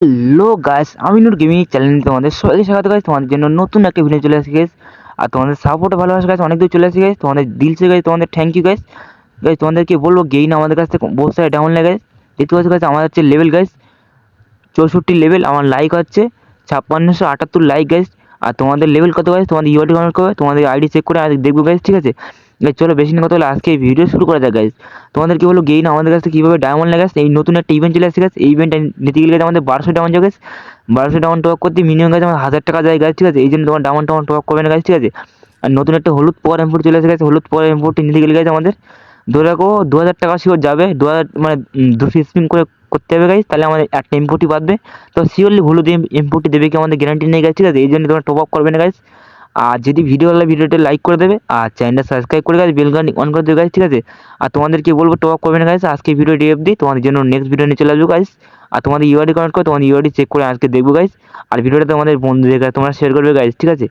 Hello guys আমি নূর gaming channel তোমাদের সবাইকে স্বাগত গাইস তোমাদের জন্য নতুন একটা ভিডিও চলে আসি গাইস আর তোমাদের সাপোর্টে ভালোবাসা গাইস অনেক দূর চলে আসি গাইস তোমাদের দিল দিলসে গাইস তোমাদের থ্যাংক ইউ গাইস গাইস তোমাদেরকে বলব গেইন আমাদের কাছ থেকে বহুত সারা ডাউন লাগে দেখতে পাচ্ছ গাইস আমাদের হচ্ছে লেভেল গাইস চৌষট্টি লেভেল আমার লাইক হচ্ছে ছাপ্পান্নশো আটাত্তর লাইক গাইস আর তোমাদের লেভেল কত গাইস তোমাদের ইউআইডি কমেন্ট করবে তোমাদের আইডি চেক করে আজ দেখব গাইস ঠিক আছে? গাইস চলো বেশি না কথা হলে আজকে এই ভিডিও শুরু করা যাক গাইস তোমাদের কি বলো গেইন আমাদের কাছে কীভাবে ডায়মন্ড লাগে এই নতুন একটা ইভেন্ট চলে আসছে গাইস এই ইভেন্টটা নিতে গেলে আমাদের বারোশো যায় গাইস বারোশো ডায়মন্ড টপ করতে মিনিমাম গাছ আমার হাজার টাকা যায় গাছ ঠিক আছে? এই জন্য তোমার ডায়মন্ড টাউন টপ করবে না গাছ ঠিক আছে? আর নতুন একটা হলুদ পর এম্পোর্ট চলে আসে গেছে হলুদ পর এম্পোর্টটি নিতে গেলে গেছে আমাদের। ধরে রাখো দু হাজার টাকা শিওর যাবে দু হাজার মানে দুশো স্পিন করে করতে হবে গাইজ তাহলে আমাদের একটা এম্পোর্টই বাঁধবে। তো শিওরলি হলুদ এম্পোর্টটি দেবে কি আমাদের গ্যারান্টি নেই গাছ ঠিক আছে? এই জন্য তোমরা টপ আপ করবে না গাইজ আর যদি ভিডিও হলে ভিডিওটা লাইক করে দেবে আর চ্যানেলটা সাবস্ক্রাইব করে গাছ বেলগান অন করে দেবে গাছ ঠিক আছে? আর তোমাদেরকে বলব টপ করবে না গাইজ আজকে ভিডিও ডিএফ দিই তোমাদের জন্য নেক্সট ভিডিও নিয়ে চলে আসব গাছ আর তোমাদের ইউআরডি কমেন্ট করে, তোমাদের ইউআরডি চেক করে আজকে দেখব গাইস আর ভিডিওটা তোমাদের বন্ধুদের কাছে তোমরা শেয়ার করবে গাইস ঠিক আছে?